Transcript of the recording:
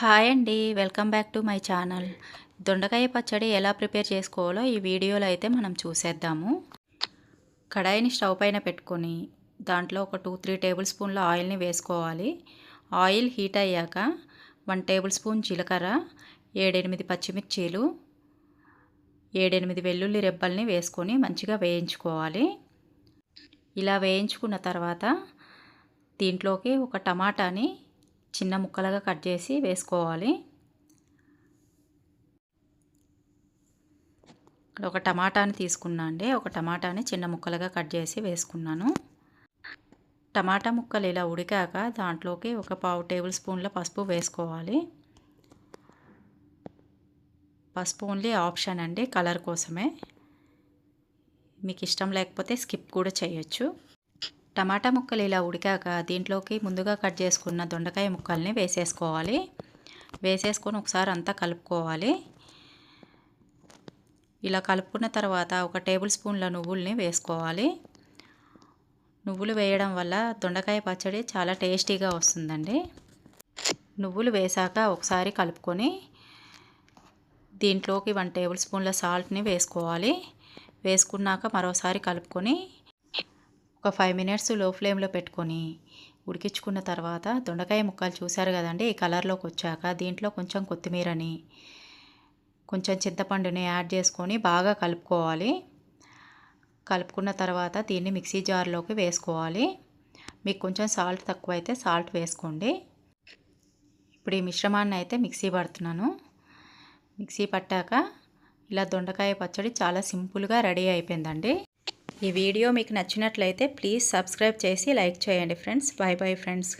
Hi అండి welcome back to my channel. దొండకాయ పచ్చడి ఎలా ప్రిపేర్ చేసుకోవాలో ఈ వీడియోలో అయితే మనం చూసేద్దాము. కడాయిని స్టవ్ పైన పెట్టుకొని దాంట్లో ఒక టూ త్రీ టేబుల్ స్పూన్ల ఆయిల్ని వేసుకోవాలి. ఆయిల్ హీట్ అయ్యాక వన్ టేబుల్ స్పూన్ జీలకర్ర ఏడెనిమిది పచ్చిమిర్చీలు ఏడెనిమిది వెల్లుల్లి రెబ్బల్ని వేసుకొని మంచిగా వేయించుకోవాలి. ఇలా వేయించుకున్న తర్వాత దీంట్లోకి ఒక టమాటాని చిన్న ముక్కలుగా కట్ చేసి వేసుకోవాలి. ఇక్కడ ఒక టమాటాని తీసుకున్నా అండి. ఒక టమాటాని చిన్న ముక్కలుగా కట్ చేసి వేసుకున్నాను. టమాటా ముక్కలు ఇలా ఉడికాక దాంట్లోకి ఒక పావు టేబుల్ స్పూన్ల పసుపు వేసుకోవాలి. పసుపు ఓన్లీ ఆప్షన్ అండి కలర్ కోసమే. మీకు ఇష్టం లేకపోతే స్కిప్ కూడా చేయొచ్చు. టమాటా ముక్కలు ఇలా ఉడికాక దీంట్లోకి ముందుగా కట్ చేసుకున్న దొండకాయ ముక్కల్ని వేసేసుకోవాలి. వేసేసుకొని ఒకసారి అంతా కలుపుకోవాలి. ఇలా కలుపుకున్న తర్వాత ఒక టేబుల్ స్పూన్ల నువ్వుల్ని వేసుకోవాలి. నువ్వులు వేయడం వల్ల దొండకాయ పచ్చడి చాలా టేస్టీగా వస్తుందండి. నువ్వులు వేసాక ఒకసారి కలుపుకొని దీంట్లోకి వన్ టేబుల్ స్పూన్ల సాల్ట్ని వేసుకోవాలి. వేసుకున్నాక మరోసారి కలుపుకొని ఒక ఫైవ్ మినిట్స్లో ఫ్లేమ్లో పెట్టుకొని ఉడికించుకున్న తర్వాత దొండకాయ ముక్కలు చూశారు కదండి ఈ కలర్లోకి వచ్చాక. దీంట్లో కొంచెం కొత్తిమీరని కొంచెం చింతపండుని యాడ్ చేసుకొని బాగా కలుపుకోవాలి. కలుపుకున్న తర్వాత దీన్ని మిక్సీ జార్లోకి వేసుకోవాలి. మీకు కొంచెం సాల్ట్ తక్కువ అయితే సాల్ట్ వేసుకోండి. ఇప్పుడు ఈ మిశ్రమాన్ని అయితే మిక్సీ పడుతున్నాను. మిక్సీ పట్టాక ఇలా దొండకాయ పచ్చడి చాలా సింపుల్గా రెడీ అయిపోయిందండి. ఈ వీడియో మీకు నచ్చినట్లయితే ప్లీజ్ సబ్స్క్రైబ్ చేసి లైక్ చేయండి ఫ్రెండ్స్. Bye bye friends.